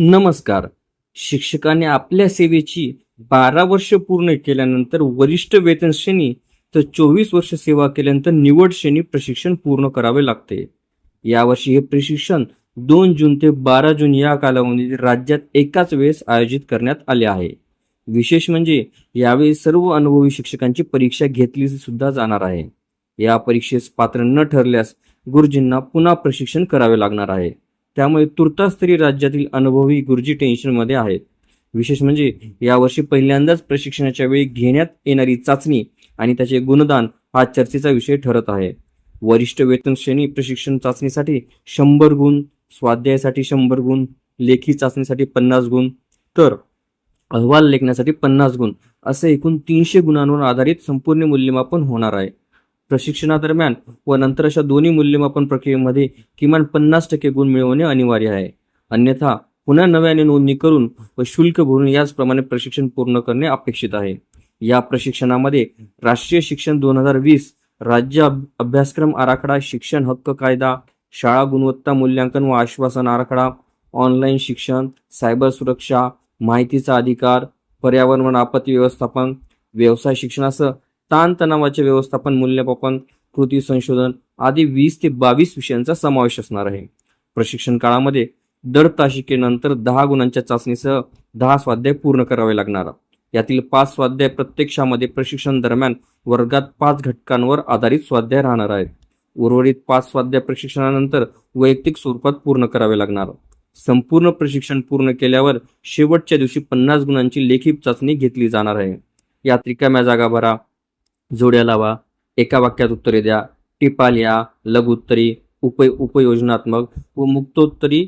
नमस्कार. शिक्षकाने आपल्या सेवेची बारा वर्ष पूर्ण केल्यानंतर वरिष्ठ वेतन श्रेणी तर चोवीस वर्ष सेवा केल्यानंतर निवड श्रेणी प्रशिक्षण पूर्ण करावे लागते. यावर्षी हे प्रशिक्षण दोन जून ते बारा जून या कालावधीत राज्यात एकाच वेळेस आयोजित करण्यात आले आहे. विशेष म्हणजे यावेळी सर्व अनुभवी शिक्षकांची परीक्षा घेतली सुद्धा जाणार आहे. या परीक्षेस पात्र न ठरल्यास गुरुजींना पुन्हा प्रशिक्षण करावे लागणार आहे. त्यामुळे तुर्तास तरी राज्यातील अनुभवी गुरुजी टेन्शनमध्ये आहेत. विशेष म्हणजे यावर्षी पहिल्यांदाच प्रशिक्षणाच्या वेळी घेण्यात येणारी चाचणी आणि त्याचे गुणदान हा चर्चेचा विषय ठरत आहे. वरिष्ठ वेतन श्रेणी प्रशिक्षण चाचणीसाठी शंभर गुण स्वाध्यायासाठी शंभर गुण लेखी चाचणीसाठी पन्नास गुण तर अहवाल लेखण्यासाठी पन्नास गुण असे एकूण तीनशे गुणांवर आधारित संपूर्ण मूल्यमापन होणार आहे. प्रशिक्षणादरम्यान व नंतर अशा दोन्ही मूल्यमापन प्रक्रियेमध्ये किमान पन्नास टक्के गुण मिळवणे अनिवार्य आहे. अन्यथा पुन्हा नव्याने नोंदणी करून व शुल्क भरून याचप्रमाणे प्रशिक्षण पूर्ण करणे अपेक्षित आहे. या प्रशिक्षणामध्ये राष्ट्रीय शिक्षण दोन हजार वीस राज्य अभ्यासक्रम आराखडा शिक्षण हक्क कायदा शाळा गुणवत्ता मूल्यांकन व आश्वासन आराखडा ऑनलाईन शिक्षण सायबर सुरक्षा माहितीचा अधिकार पर्यावरण आपत्ती व्यवस्थापन व्यवसाय शिक्षणासह ताणतणावाचे व्यवस्थापन मूल्यमापन कृती संशोधन आदी वीस ते बावीस विषयांचा समावेश असणार आहे. प्रशिक्षण काळामध्ये दर तासिकेनंतर दहा गुणांच्या चाचणीसह दहा स्वाध्याय पूर्ण करावे लागणार. यातील पाच स्वाध्याय प्रत्यक्षामध्ये प्रशिक्षण दरम्यान वर्गात पाच घटकांवर आधारित स्वाध्याय राहणार आहेत. उर्वरित पाच स्वाध्याय प्रशिक्षणानंतर वैयक्तिक स्वरूपात पूर्ण करावे लागणार. संपूर्ण प्रशिक्षण पूर्ण केल्यावर शेवटच्या दिवशी पन्नास गुणांची लेखी चाचणी घेतली जाणार आहे. यात रिकाम्या जागा भरा. जोड्या लावा. एका वाक्यात उत्तरे द्या. टिपा लिहा. लघुत्तरी उप उपयोजनात्मक व मुक्तोत्तरी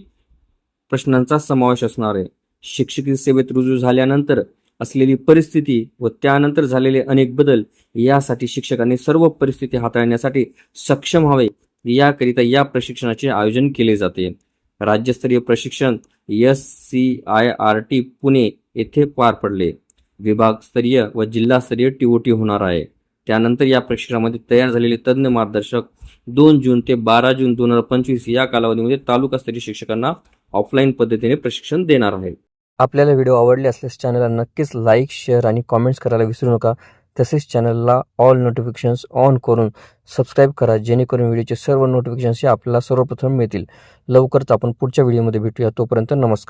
प्रश्नांचा समावेश असणार आहे. शिक्षकी सेवेत रुजू झाल्यानंतर असलेली परिस्थिती व त्यानंतर झालेले अनेक बदल यासाठी शिक्षकांनी सर्व परिस्थिती हाताळण्यासाठी सक्षम व्हावे याकरिता या प्रशिक्षणाचे आयोजन केले जाते. राज्यस्तरीय प्रशिक्षण S C I R T Pune येथे पार पडले. विभागस्तरीय व जिल्हास्तरीय टीओटी होणार आहे. त्यानंतर या प्रशिक्षणामध्ये तयार झालेले तज्ज्ञ मार्गदर्शक दोन जून ते बारा जून दोन हजार पंचवीस या कालावधीमध्ये तालुकास्तरीय शिक्षकांना ऑफलाईन पद्धतीने प्रशिक्षण देणार आहे आपल्याला व्हिडिओ आवडले असल्यास चॅनलला नक्कीच लाईक शेअर आणि कॉमेंट्स करायला विसरू नका. तसेच चॅनलला ऑल नोटिफिकेशन्स ऑन करून सबस्क्राईब करा जेणेकरून व्हिडिओचे सर्व नोटिफिकेशन्स हे आपल्याला सर्वप्रथम मिळतील. लवकरच आपण पुढच्या व्हिडिओमध्ये भेटूया. तोपर्यंत नमस्कार.